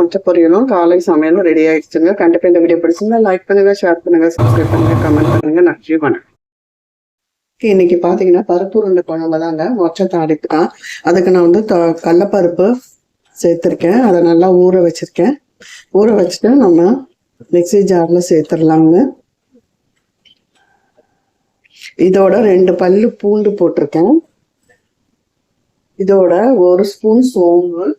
மொச்ச பொரியலும் காலை சமையலும் ரெடி ஆயிடுச்சுங்க. கண்டிப்பா இந்த வீடியோ பிடிச்சிருந்தா லைக் பண்ணுங்க ஷேர் பண்ணுங்க சப்ஸ்கிரைப் பண்ணுங்க கமெண்ட் பண்ணுங்க. நன்றி வணக்கம். இன்னைக்கு பாத்தீங்கன்னா பருப்பு உருண்டை குழம்பு தாங்க. மொச்ச தாளிப்பு தான். அதுக்கு நான் வந்து த- கடலப்பருப்பு சேர்த்துருக்கேன். அதை நல்லா ஊற வச்சிருக்கேன். ஊற வச்சுட்டு நம்ம மிக்ஸி ஜார்ல சேர்த்துடலாங்க இதோட ரெண்டு பல்லு பூண்டு போட்டிருக்கேன். இதோட ஒரு ஸ்பூன் சோம்பு.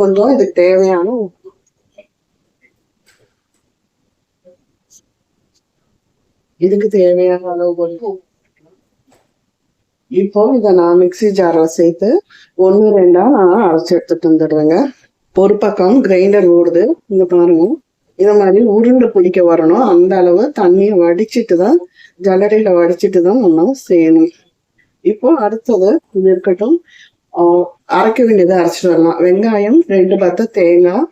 கொஞ்சம் இதுக்கு தேவையான உப்பு. இதுக்கு தேவையான அளவு கொஞ்சம் இப்போ இதை நான் மிக்ஸி ஜாரில் சேர்த்து ஒன்று ரெண்டா நான் அரைச்சி எடுத்துட்டு வந்துடுறேங்க. ஒரு பக்கம் கிரைண்டர் ஓடுது. இங்க பாருங்க. இந்த மாதிரி உருண்டை பிடிக்க வரணும். அந்த அளவு தண்ணியை வடிச்சிட்டு தான் ஜல்லடையில வடிச்சிட்டு தான் நம்ம செய்யணும். இப்போ அடுத்தது இது இருக்கட்டும் அரைக்க வேண்டியதை அரைச்சிட்டு வரலாம் வெங்காயம் ரெண்டு பத்து தேங்காய்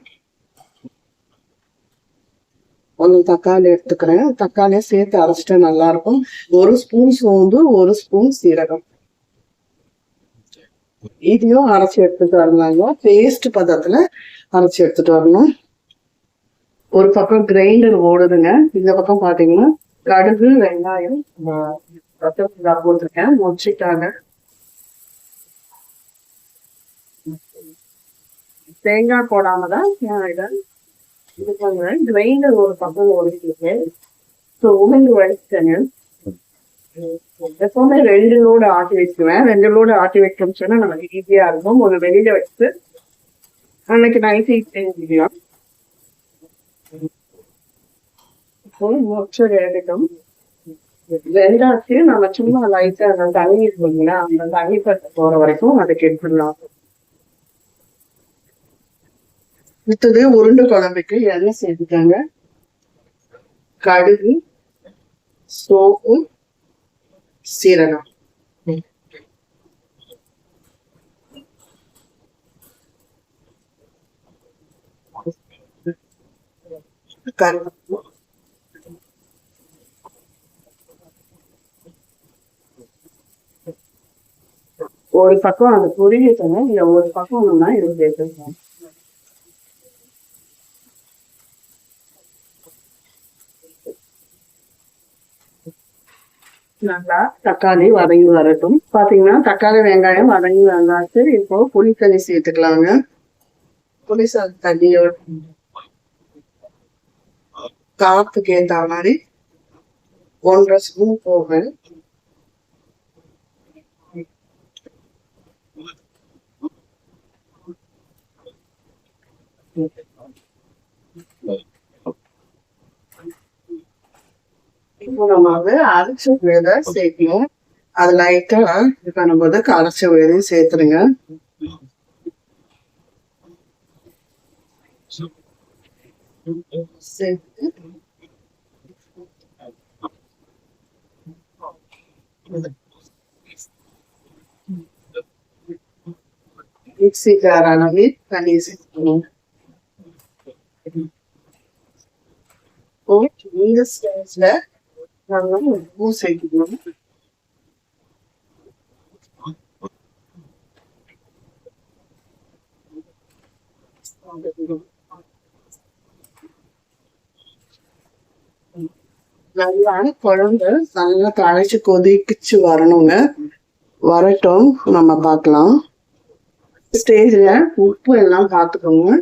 ஒன்று தக்காளி எடுத்துக்கிறேன் தக்காளியை சேர்த்து அரைச்சிட்டா நல்லா இருக்கும் ஒரு ஸ்பூன் சோம்பு ஒரு ஸ்பூன் சீரகம் இதையும் அரைச்சி எடுத்துட்டு வரலாங்க பேஸ்ட் பதத்துல அரைச்சி எடுத்துட்டு வரணும் ஒரு பக்கம் கிரைண்டர் ஓடுதுங்க இந்த பக்கம் பாத்தீங்கன்னா கடுகு வெங்காயம் போட்டிருக்கேன் மொச்சிட்டாங்க தேங்காய் போடாம தான் இதை இது பண்ணுறேன் கிரைண்டர் ஒரு பக்கம் ஓடிட்டு ஸோ உளுந்து வச்சுட்டேங்க எப்பவுமே ரெண்டு லோடு ஆட்டி வச்சுக்குவேன் ரெண்டு லோடு ஆட்டி வைக்கணும்னு சொன்னால் நமக்கு ஈஸியாக இருக்கும். ஒரு வெளியில வச்சு அன்னைக்கு நைட்டு செஞ்சுக்கலாம் இப்போ மொச்சர் எடுக்கணும் வெந்தாச்சு நம்ம சும்மா லைட்டாக அந்த தண்ணி இருக்குங்களா அந்த தண்ணி பட்டு போகிற வரைக்கும் அதுக்கு கெட்டுடலாம் அடுத்தது உருண்டை குழம்புக்கு எண்ணெய் சேர்த்துட்டாங்க கடுகு சோப்பு சீரகம். கருவேப்பிலை. ஒரு பக்கம் அது பொரியட்டங்க ஒரு பக்கம் ஒண்ணுனா இது நல்லா தக்காளி வதங்கி வரட்டும். பாத்தீங்கன்னா தக்காளி வெங்காயம் வதங்கி வந்தாச்சு இப்போ புளி தண்ணி சேர்த்துக்கலாங்க. புளி தண்ணியோட காப்புக்கு ஏத்த மாதிரி ஒன்றரை ஸ்பூன் போவேன் இப்போ நம்ம வந்து அரைச்ச விதை சேர்க்கணும். அது லைட்டா இது பண்ணும்போது அரைச்ச விதையும் சேர்த்துருங்க. சேர்த்து மிக்ஸி ஜார் அளவு தண்ணி சேர்த்துக்கணும். இப்போ இந்த ஸ்டேஜ்ல நாங்கள் உப்பு சேர்க்கணும் நல்லா குழம்பு நல்லா கழைச்சு கொதிக்கிச்சு வரணுங்க. வரட்டும் நம்ம பார்க்கலாம். ஸ்டேஜ்ல உப்பு எல்லாம் பார்த்துக்கோங்க.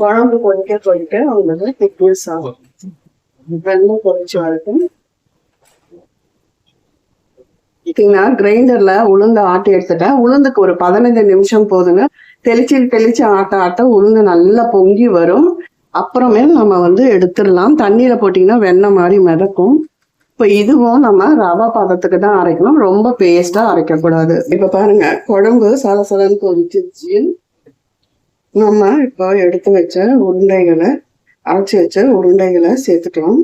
குழம்பு கொதிக்க கொதிக்க அவங்களுக்கு திக்னஸ் ஆகும். வெள்ளம் குறைச்சி வரட்டும். பார்த்தீங்கன்னா கிரைண்டர்ல உளுந்து ஆட்டி எடுத்துட்டேன். உளுந்துக்கு ஒரு பதினைந்து நிமிஷம் போதுங்க. தெளிச்சு தெளிச்சு ஆட்ட ஆட்ட உளுந்து நல்லா பொங்கி வரும். அப்புறமே நம்ம வந்து எடுத்துடலாம். தண்ணியில போட்டீங்கன்னா வெண்ணெய் மாதிரி மிதக்கும். இப்போ இதுவும் நம்ம ரவா பதத்துக்கு தான் அரைக்கணும். ரொம்ப பேஸ்டா அரைக்கக்கூடாது. இப்போ பாருங்க குழம்பு சலசலன்னு கொதிச்சிருச்சு. நம்ம இப்போ எடுத்து வச்ச உருண்டைகளை அரைச்சி வச்ச உருண்டைகளை சேர்த்துக்கலாம்.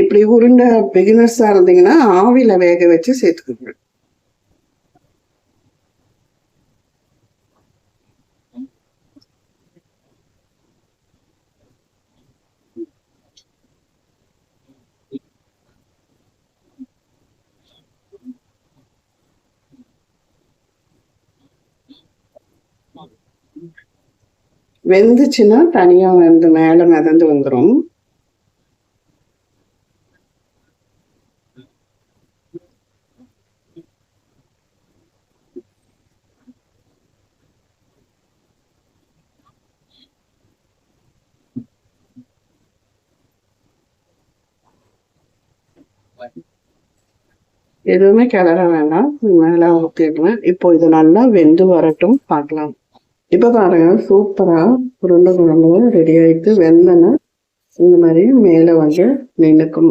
இப்படி உருண்டை பிகினர்ஸாக இருந்தீங்கன்னா ஆவியில வேக வச்சு சேர்த்துக்கோங்க. வெந்துச்சுன்னா தனியா வந்து மேல மிதந்து வந்துரும். எதுவுமே கிளற வேண்டாம் மேல ஊற்றிடலாம் இப்போ இது நல்லா வெந்து வரட்டும். பார்க்கலாம். இப்போ பாருங்க சூப்பரா உருண்டை குழம்பு ரெடி ஆயிட்டு வெந்தன இந்த மாதிரி மேல வந்து நின்னுக்கும்